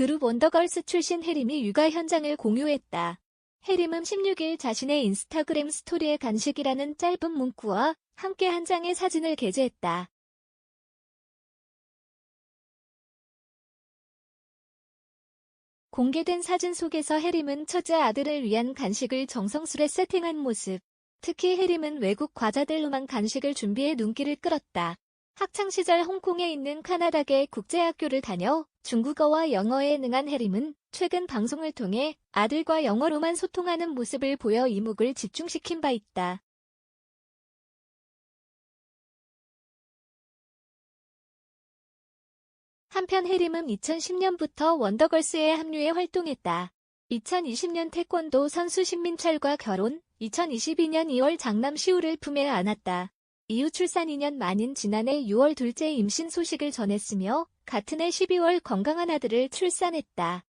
그룹 원더걸스 출신 해림이 육아 현장을 공유했다. 해림은 16일 자신의 인스타그램 스토리에 간식이라는 짧은 문구와 함께 한 장의 사진을 게재했다. 공개된 사진 속에서 해림은 첫째 아들을 위한 간식을 정성스레 세팅한 모습. 특히 해림은 외국 과자들로만 간식을 준비해 눈길을 끌었다. 학창시절 홍콩에 있는 카나다계 국제학교를 다녀 중국어와 영어에 능한 해림은 최근 방송을 통해 아들과 영어로만 소통하는 모습을 보여 이목을 집중시킨 바 있다. 한편 해림은 2010년부터 원더걸스에 합류해 활동했다. 2020년 태권도 선수 신민철과 결혼, 2022년 2월 장남 시우를 품에 안았다. 이후 출산 2년 만인 지난해 6월 둘째 임신 소식을 전했으며 같은 해 12월 건강한 아들을 출산했다.